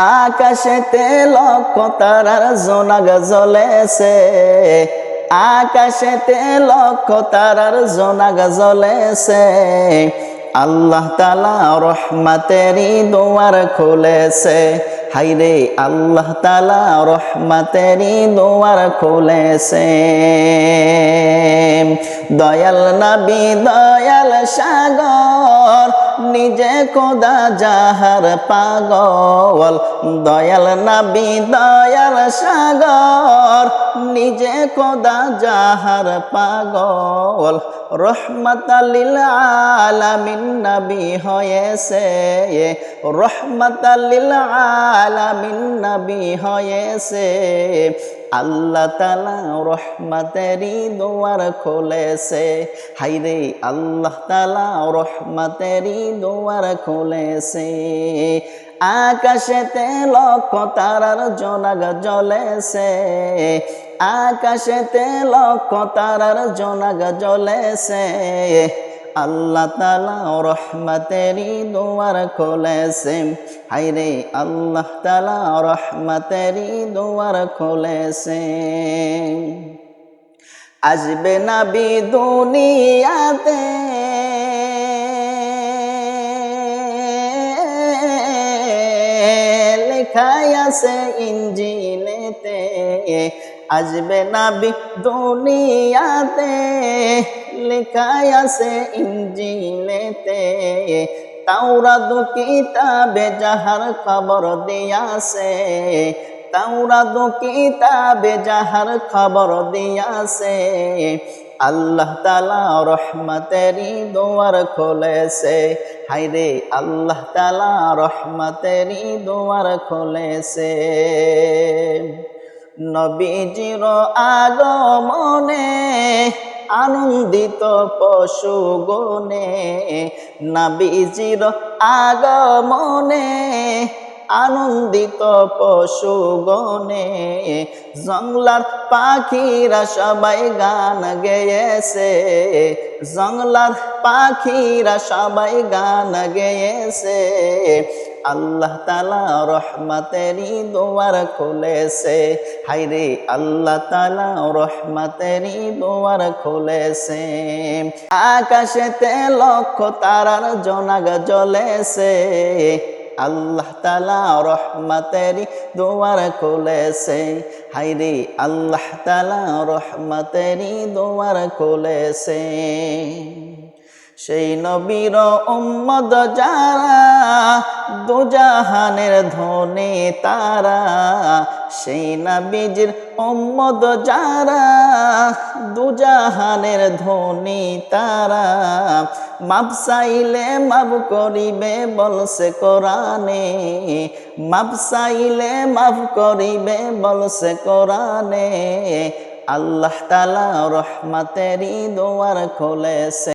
আকাশেতে লক্ষ তারার জোনাগ জ্বলেছে। আকাশেতে লক্ষ তারার জোনাগ জ্বলেছে। আল্লাহ তালা রহমাতেরই দোয়ার খুলেছে। হাইরে আল্লাহ তালা রহমাতেরই দোয়ার খুলেছে। দয়াল নবী, দয়াল সাগর নিজে কোদা যাহার পাগল, দয়াল নবী, দয়াল সাগর। নিজে কোদা যাহার পাগল রহমতালিল আলামিন নবী হয়েছে। রহমতালিল আলামিন নবী হয়েছে। আল্লাহ তালা রহমতেরই দোয়ার খুলেছে। হাইরে আল্লাহ তালা রহমতেরই দোয়ার খুলেছে। আকাশেতে লক্ষ তারার জনাগ জ্বলেছে। আকাশেতে লক্ষ তারার জনাগ জ্বলেছে। আল্লাহ তালা রহমতেরই দোয়ার খুলেছে। হাইরে আল্লাহ তালা রহমতেরই দোয়ার খুলেছে। আসবে নাবি দুনিয়াতে। লেখাই আছে ইঞ্জিলেতে। আসবে নাবি দুনিয়াতে লেখাই আছে ইঞ্জিলেতে। তাওরা দু কিতাবে যাহার খবর দিয়াছে তাওরা দু কিতাবে যাহার খবর দিয়াছে। আল্লাহ তালা রহমতেরই দোয়ার খুলেছে হাইরে আল্লাহ তালা রহমতেরই দোয়ার খুলেছে। নবীজির আগমনে আনন্দিত পশু গনে নবীজির আগমনে আনন্দিত পশু গনে, জংলার পাখিরা সবাই গান গেয়েছে। জংলার পাখিরা সবাই গান গেয়েছে। আল্লাহ তালা রহমতেরই দোয়ার খুলেছে। হাইরে আল্লাহ তালা রহমতেরই দোয়ার খুলেছে। আকাশেতে লক্ষ তারার জনাগ জ্বলেছে। আল্লাহ তালা রহমতেরি দোয়ার খুলেছে। হাইরে আল্লাহ তালা রহমতেরি দোয়ার খুলেছে। সেই নবীর উম্মদ যারা দুজাহানের ধনে তারা, সেই নবীজির উম্মদ যারা দুজাহানের ধনী তারা। মাপ চাইলে মাপ করিবে বলছে কোরআনে, মাপ চাইলে মাফ করিবে বলছে কোরআনে। আল্লাহ তালা রহমতেরই দোয়ার খুলেছে।